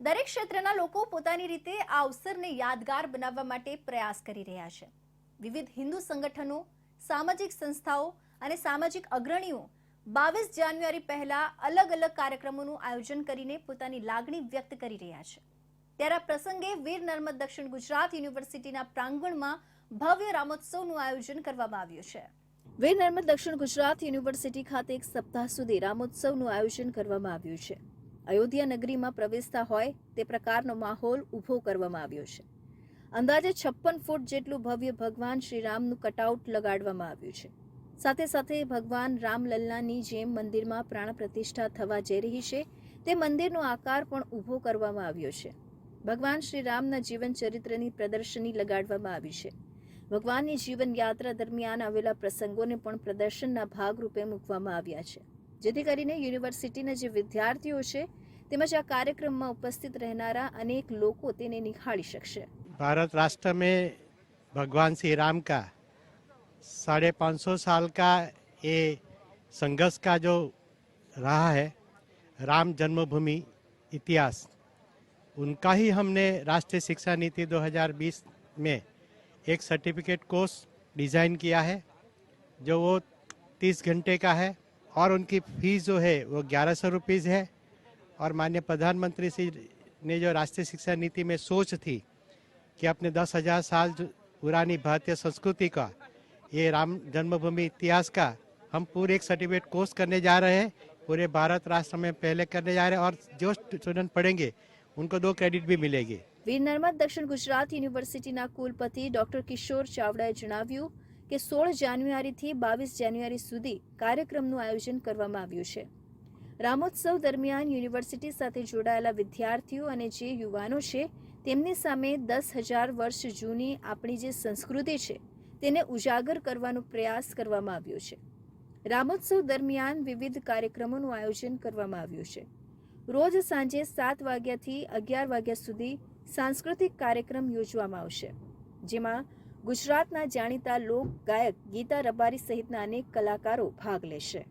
દરેક ક્ષેત્રના લોકો પોતાની રીતે આ અવસરને યાદગાર બનાવવા માટે પ્રયાસ કરી રહ્યા છે. વિવિધ હિન્દુ સંગઠનો, સામાજિક સંસ્થાઓ અને સામાજિક અગ્રણીઓ બાવીસ જાન્યુઆરી પહેલા અલગ અલગ કાર્યક્રમોનું આયોજન કરીને પોતાની લાગણી વ્યક્ત કરી રહ્યા છે. ત્યારે આ પ્રસંગે વીર નર્મદ દક્ષિણ ગુજરાત યુનિવર્સિટીના પ્રાંગણમાં ભવ્ય રામોત્સવનું આયોજન કરવામાં આવ્યું છે. વીર નર્મદ દક્ષિણ ગુજરાત યુનિવર્સિટી ખાતે એક સપ્તાહ સુધી રામોત્સવનું આયોજન કરવામાં આવ્યું છે. અયોધ્યા નગરીમાં પ્રવેશતા હોય તે પ્રકારનો માહોલ ઊભો કરવામાં આવ્યો છે. અંદાજે છપ્પન ફૂટ જેટલું ભવ્ય ભગવાન શ્રીરામનું કટઆઉટ લગાડવામાં આવ્યું છે. સાથે સાથે ભગવાન રામલલ્લાની જેમ મંદિરમાં પ્રાણ પ્રતિષ્ઠા થવા જઈ રહી છે, તે મંદિરનો આકાર પણ ઊભો કરવામાં આવ્યો છે. ભગવાન શ્રી રામના જીવન ચરિત્રની પ્રદર્શની લગાડવામાં આવી છે. ભગવાનની જીવન યાત્રા દરમિયાન આવેલા પ્રસંગોને પણ પ્રદર્શનના ભાગરૂપે મૂકવામાં આવ્યા છે. જેથી કરીને યુનિવર્સિટીના જે વિદ્યાર્થીઓ છે તેમજ આ કાર્યક્રમમાં ઉપસ્થિત રહેનારા અનેક લોકો તેને નિહાળી શકશે भारत राष्ट्र में भगवान श्री राम का साढ़े पाँच सौ साल का ये संघर्ष का जो रहा है राम जन्मभूमि इतिहास उनका ही हमने राष्ट्रीय शिक्षा नीति 2020 में एक सर्टिफिकेट कोर्स डिज़ाइन किया है जो वो तीस घंटे का है और उनकी फीस जो है वो ग्यारह सौ रुपीज़ है और माननीय प्रधानमंत्री श्री ने जो राष्ट्रीय शिक्षा नीति में सोच थी कि अपने दस हजार साल जो पुरानी भारतीय संस्कृति का ये राम जन्मभूमि इतिहास का हम पूरे एक सर्टिफिकेट कोर्स करने जा रहे हैं पूरे भारत राष्ट्र में पहले करने जा रहे हैं और जो स्टूडेंट पढ़ेंगे उनको दो क्रेडिट भी मिलेगी વીર નર્મદ દક્ષિણ ગુજરાત યુનિવર્સિટીના કુલપતિ ડોક્ટર કિશોર ચાવડાએ જણાવ્યું કે સોળ જાન્યુઆરીથી બાવીસ જાન્યુઆરી સુધી કાર્યક્રમનું આયોજન કરવામાં આવ્યું છે. રામોત્સવ દરમિયાન યુનિવર્સિટી સાથે જોડાયેલા વિદ્યાર્થીઓ અને જે યુવાનો છે, તેમની સામે દસ હજાર વર્ષ જૂની આપણી જે સંસ્કૃતિ છે, તેને ઉજાગર કરવાનો પ્રયાસ કરવામાં આવ્યો છે. રામોત્સવ દરમિયાન વિવિધ કાર્યક્રમોનું આયોજન કરવામાં આવ્યું છે. રોજ સાંજે સાત વાગ્યાથી અગિયાર વાગ્યા સુધી સાંસ્કૃતિક કાર્યક્રમ યોજવામાં આવશે, જેમાં ગુજરાતના જાણીતા લોક ગાયક ગીતા રબારી સહિતના અનેક કલાકારો ભાગ લેશે.